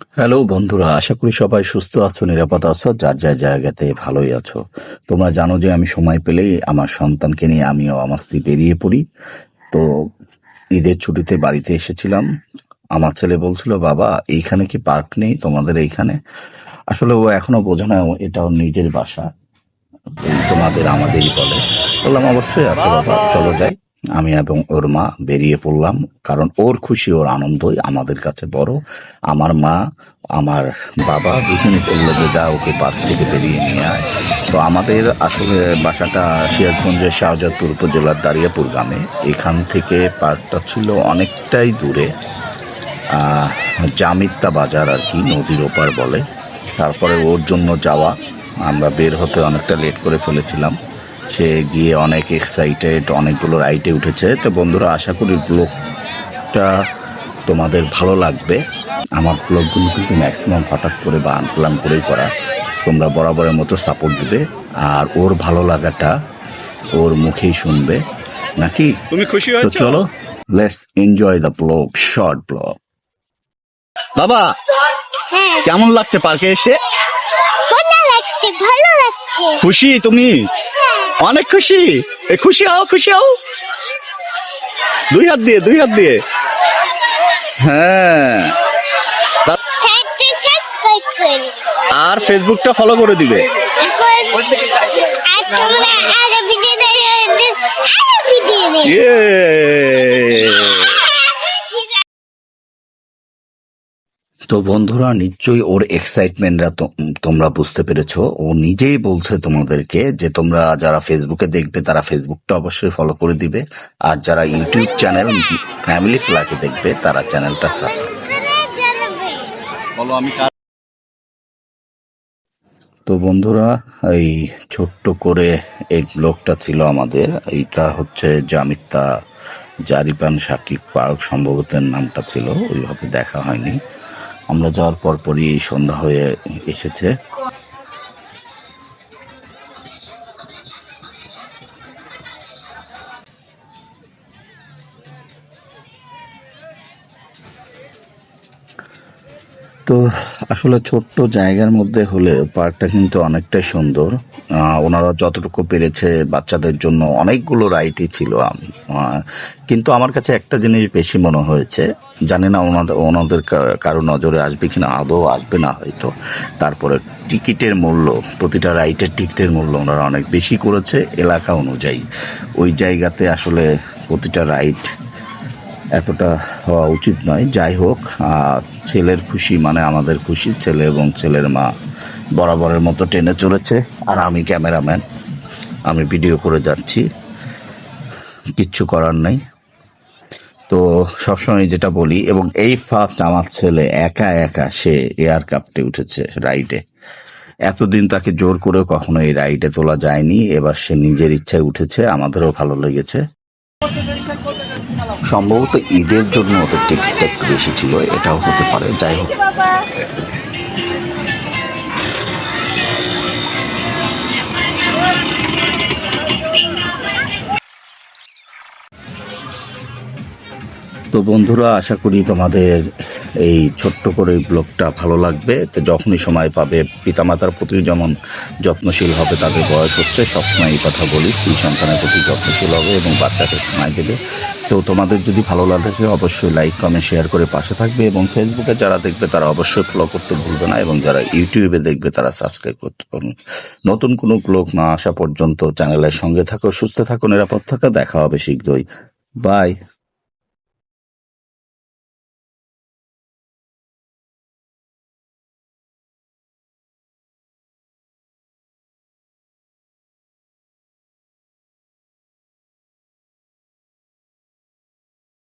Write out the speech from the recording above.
Hello বন্ধুরা, আশা করি সবাই সুস্থ আছো, নিরাপদ আছো, যার যার জায়গাতে ভালোই আছো। তোমরা জানো যে আমি সময় পেলেই আমার সন্তানকে নিয়ে আমিও আমার স্ত্রী বেরিয়ে পড়ি। তো ঈদের ছুটিতে বাড়িতে এসেছিলাম। আমার ছেলে বলছিল, বাবা, এইখানে কি পার্ক নেই? তোমাদের এইখানে? আসলে ও এখনও বোঝে না এটা ওর নিজের বাসা। তোমাদের আমাদেরই বলে। বললাম, অবশ্যই আছে, বাবা, চলো যাই। আমি এবং ওর মা বেরিয়ে পড়লাম, কারণ ওর খুশি, ওর আনন্দই আমাদের কাছে বড়। আমার মা, আমার বাবা দুজনে বলল যে, যা, ওকে পার্ক থেকে বেরিয়ে নিয়ে আয়। তো আমাদের আসলে বাসাটা সিরাজগঞ্জের শাহজাদপুর উপজেলার দারিয়াপুর গ্রামে। এখান থেকে পার্কটা ছিল অনেকটাই দূরে জামিত্তা বাজার আর কি, নদীর ওপার বলে। তারপরে ওর জন্য যাওয়া, আমরা বের হতে অনেকটা লেট করে ফেলেছিলাম। সে গিয়ে অনেক এক্সাইটেড অনেকগুলো রাইটে উঠেছে। তো বন্ধুরা আশা করি ব্লগটা তোমাদের ভালো লাগবে। আমার ব্লগগুলো কিন্তু ম্যাক্সিমাম হঠাৎ করে বা আনপ্লান করেই করা। তোমরা বরাবরের মতো সাপোর্ট দিবে। আর ওর ভালো লাগাটা ওর মুখেই শুনবে। নাকি? তুমি খুশি হয়েছো? চলো let's enjoy the blog short blog বাবা হ্যাঁ। কেমন লাগছে পার্কে এসে? ভালো লাগছে। খুশি তুমি? অনেক খুশি। এ খুশি হও খুশি হও। দুই হাত দিয়ে দুই হাত দিয়ে। হ্যাঁ। আর ফেসবুকটা ফলো করে দিবে। আর ভিডিও দেখে আরও ভিডিও দেখে ইয়ে তো বন্ধুরা নিশ্চয়ই ওর এক্সাইটমেন্টরা তোমরা বুঝতে পেরেছ। ও নিজেই বলছে তোমাদেরকে যে তোমরা যারা ফেসবুকে দেখবে তারা ফেসবুকটা অবশ্যই ফলো করে দিবে। আর যারা ইউটিউব চ্যানেল ফ্যামিলি ফ্লাকে দেখবে তারা চ্যানেলটা সাবস্ক্রাইব বলো আমি তো বন্ধুরা এই ছোট্ট করে এই ব্লগটা ছিল আমাদের। এইটা হচ্ছে জামিত্তা জারিপান সাকিব পার্ক সম্ভবতের নামটা ছিল ওইভাবে দেখা হয়নি। আমরা যাওয়ার পরপরই সন্ধ্যা হয়ে এসেছে। তো আসলে ছোট্ট জায়গার মধ্যে হলে পার্কটা কিন্তু অনেকটাই সুন্দর। ওনারা যতটুকু পেরেছে বাচ্চাদের জন্য অনেকগুলো রাইডই ছিল। আম- কিন্তু আমার কাছে একটা জিনিস বেশি মনে হয়েছে। জানি না ওনাদের ওনাদের কারও নজরে আসবে কি না আদৌ আসবে না হয়তো। তারপরে টিকিটের মূল্য, প্রতিটা রাইডের টিকিটের মূল্য ওনারা অনেক বেশি করেছে এলাকা অনুযায়ী। ওই জায়গাতে আসলে প্রতিটা রাইড এতটা হওয়া উচিত নয়। যাই হোক ছেলের খুশি মানে আমাদের খুশি। ছেলে এবং ছেলের মা বরাবরের মতো টেনে চলেছে। আর আমি ক্যামেরাম্যান, আমি ভিডিও করে যাচ্ছি। কিচ্ছু করার নেই। তো সবসময় যেটা বলি, এবং এই ফার্স্ট আমার ছেলে একা একা সে এয়ার কাপটে উঠেছে রাইডে এতদিন তাকে জোর করে কখনো এই রাইডে তোলা যায়নি। এবার সে নিজের ইচ্ছায় উঠেছে, আমাদেরও ভালো লেগেছে। সম্ভবত ঈদের জন্য ওদের টিকিটটা একটু বেশি ছিল এটাও হতে পারে যাই হোক। তো বন্ধুরা, আশা করি তোমাদের এই ছোট্ট করে ব্লগটা ভালো লাগবে। তো যখনই সময় পাবে, পিতামাতার প্রতি যেমন যত্নশীল হবে, তাদের বয়স হচ্ছে, সবসময় এই কথা বলি, স্ত্রী সন্তানের প্রতি যত্নশীল হবে এবং বাচ্চাকে সময় দেবে। তো তোমাদের যদি ভালো লাগে, অবশ্যই লাইক, কমেন্ট, শেয়ার করে পাশে থাকবে এবং ফেসবুকে যারা দেখবে, তারা অবশ্যই ফলো করতে ভুলবে না এবং যারা ইউটিউবে দেখবে, তারা সাবস্ক্রাইব করতে পারবে। নতুন কোনো ব্লগ না আসা পর্যন্ত চ্যানেলের সঙ্গে থাকো, সুস্থ থাকো, নিরাপদ থাকো, দেখা হবে শীঘ্রই। বাই।